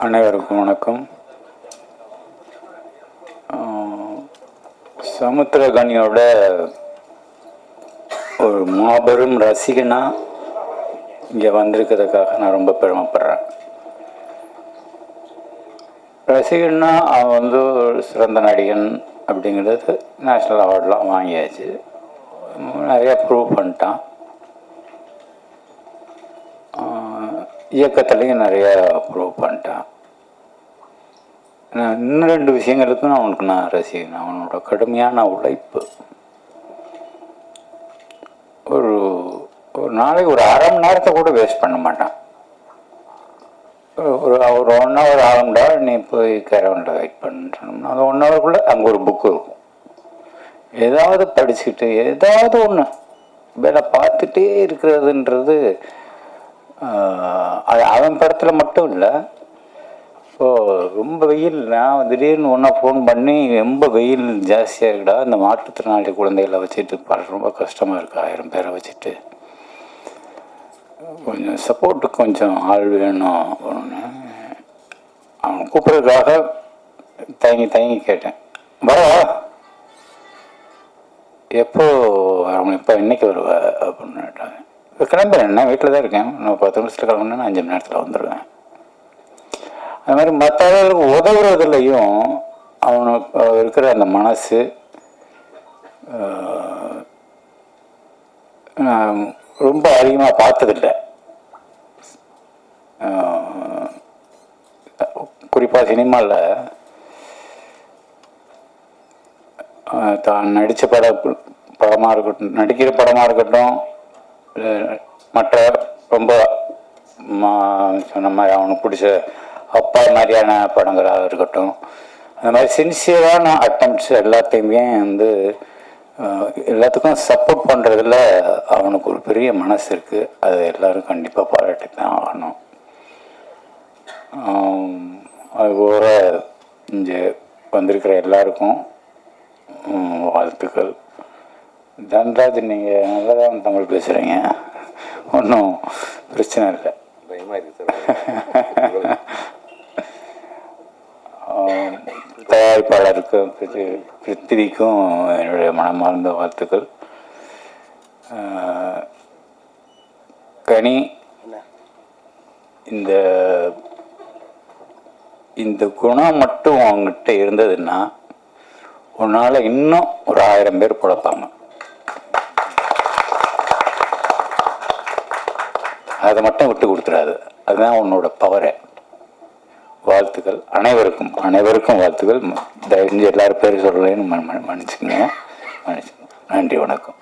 அனைவருக்கும் வணக்கம். சமுத்திரகனியோட ஒரு மாபெரும் ரசிகனா இங்கே வந்திருக்கிறதுக்காக நான் ரொம்ப பெருமைப்படுறேன். ரசிகன்னா அவன் வந்து ஒரு சிறந்த நடிகன் அப்படிங்கிறது நேஷ்னல் அவார்ட்லாம் வாங்கியாச்சு. நிறையா ப்ரூவ் பண்ணிட்டான். இயக்கத்துலேயும் நிறையா ப்ரூவ் பண்ணிட்டான். நான் இன்னும் ரெண்டு விஷயங்களுக்கும் அவனுக்கு நான் ரசிக்கணும் அவனோட கடுமையான உழைப்பு. ஒரு ஒரு நாளைக்கு ஒரு அரை மணி நேரத்தை கூட வேஸ்ட் பண்ண மாட்டான். ஒரு- ஒரு ஒன் ஹவர் ஆகும்டா நீ போய் கேரவனில் வெயிட் பண்ணுறோம்னா அது ஒன் ஹவருக்குள்ளே அங்கே ஒரு புக்கு இருக்கும். ஏதாவது படிச்சுக்கிட்டு ஏதாவது ஒன்று வேலை பார்த்துட்டே இருக்கிறதுன்றது அது அவன் படத்தில் மட்டும் இல்லை இப்போ ரொம்ப வெயில். நான் திடீர்னு ஒன்றா ஃபோன் பண்ணி ரொம்ப வெயில் ஜாஸ்தியாக இருக்குடா இந்த மாற்றுத்திறனாளி குழந்தைகளை வச்சுட்டு பாரு ரொம்ப கஷ்டமாக இருக்கு ஆயிரம் பேரை வச்சுட்டு. கொஞ்சம் சப்போர்ட்டுக்கு கொஞ்சம் ஆள் வேணும் ஒன்று அவன் கூப்பிட்றதுக்காக தயங்கி தயங்கி கேட்டேன். வரவா எப்போ அவன் இப்போ இன்னைக்கு வருவ? அப்படின்னு கேட்டாங்க. இப்போ கிளம்புறேன் என்ன வீட்டில் தான் இருக்கேன். நான் பத்து நிமிஷத்தில் கிளம்புனா அஞ்சு மணி நேரத்தில் வந்துடுவேன் அது மாதிரி மற்றவர்களுக்கு உதவுறதுலையும் அவனுக்கு அவன் இருக்கிற அந்த மனசு ரொம்ப அதிகமாக பார்த்ததில்ல. குறிப்பாக சினிமாவில் தான் நடித்த பட படமாக இருக்கட்டும் நடிக்கிற படமாக இருக்கட்டும் மற்ற ரொம்ப மா- சொன்ன மாதிரி அவனுக்கு பிடிச்ச அப்பா மாதிரியான படங்களாக இருக்கட்டும் அந்த மாதிரி சின்சியரான அட்டம்ப்ட்ஸ் எல்லாத்தையுமே வந்து எல்லாத்துக்கும் சப்போர்ட் பண்ணுறதுல அவனுக்கு ஒரு பெரிய மனசு இருக்குது அது எல்லாரும் கண்டிப்பாக பாராட்டி தான் ஆகணும் அதுபோல் இங்கே வந்திருக்கிற எல்லாருக்கும் வாழ்த்துக்கள். தன்ராஜ் நீங்கள் நல்லா தான் தமிழ் பேசுகிறீங்க ஒன்றும் பிரச்சனை இல்லை. பயமாக இருக்குது பலருக்கும் கிருத்திவிக்கும் என்னுடைய மனமார்ந்த வாழ்த்துக்கள். கனி இந்த இந்த குணம் மட்டும் அவங்ககிட்ட இருந்ததுன்னா உன்னால் இன்னும் ஒரு ஆயிரம் பேர் பிழப்பாங்க. அதை மட்டும் விட்டு கொடுத்துடாது. அதுதான் உன்னோட பவரை வாழ்த்துக்கள். அனைவருக்கும் அனைவருக்கும் வாழ்த்துக்கள். தயவு செஞ்சு எல்லாரும் பேர் சொல்கிறேன்னு மன்னிச்சுக்கோங்க. மன்னிச்சுக்கோங்க. நன்றி வணக்கம்.